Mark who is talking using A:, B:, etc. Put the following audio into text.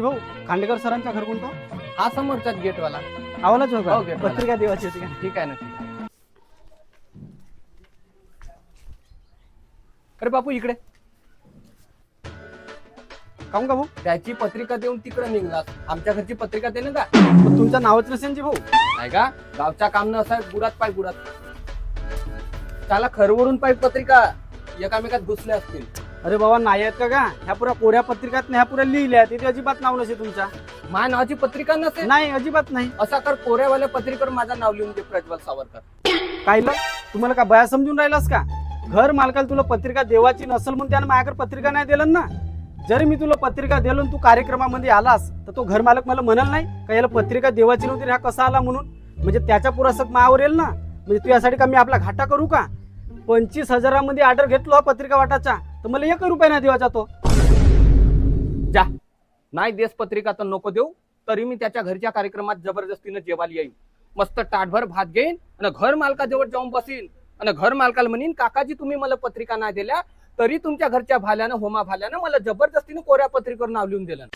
A: राजे भाऊ खांडेकर सरांचा घर कोणतं?
B: हा समोरचा गेटवाला.
A: आवालाच हो का?
B: हो, गेटवाला.
A: पत्रिका देवाची होती का?
B: ठीक आहे ना ठीक आहे. अरे बापू इकडे.
A: काहून का भाऊ?
B: त्याची पत्रिका देऊन तिकडे निघलास आमच्या घरची पत्रिका दे ना का
A: पण तुमचं नावच नसेल जी भाऊ?
B: आहे का? गावच्या काम न असा गुरात पाय गुरात. त्याला खरवरून पाय पत्रिका एकामेकात घुसले असतील.
A: अरे बाबा नाही आहेत का का ह्या पुऱ्या कोऱ्या पत्रिकात ह्या पुऱ्या लिहिल्या तिथे अजिबात नाव नसे तुमच्या.
B: माझ्या नावाची पत्रिका नसेल?
A: नाही अजिबात नाही.
B: असा कर कोऱ्यावाल्या पत्रिकेवर माझं नाव लिहून दे प्रज्वल सावरकर.
A: काय लं? तुम्हाला का बया समजून राहिलास का? घर मालकाला तुला पत्रिका देवाची नसल म्हणून त्यानं माझ्याकडे पत्रिका नाही दिलं ना? जरी मी तुला पत्रिका दिलो आणि तू कार्यक्रमामध्ये आलास तर तो घर मालक मला म्हणाल नाही का याला पत्रिका देवाची नव्हती रे, हा कसा आला म्हणून? म्हणजे त्याच्या पुरासक मायावर येईल ना? म्हणजे तू यासाठी का मी आपला घाटा करू का? पंचवीस हजारामध्ये ऑर्डर घेतलो हा पत्रिका वाटाचा. तर मला एक रुपया नाही देवाचा तो.
B: जा. नाही देस पत्रिका तर नको देऊ. तरी मी त्याच्या घरच्या कार्यक्रमात जबरदस्तीनं जेवायला येईन. मस्त ताटभर भात घेईन आणि घर मालकाजवळ जाऊन बसीन. आणि घर मालकाला म्हणीन काकाजी तुम्ही मला पत्रिका नाही दिल्या तरी तुमच्या घरच्या भाल्यानं होमा भाल्यानं मला जबरदस्तीनं कोऱ्या पत्रिकेवर नाव लिहून दिलं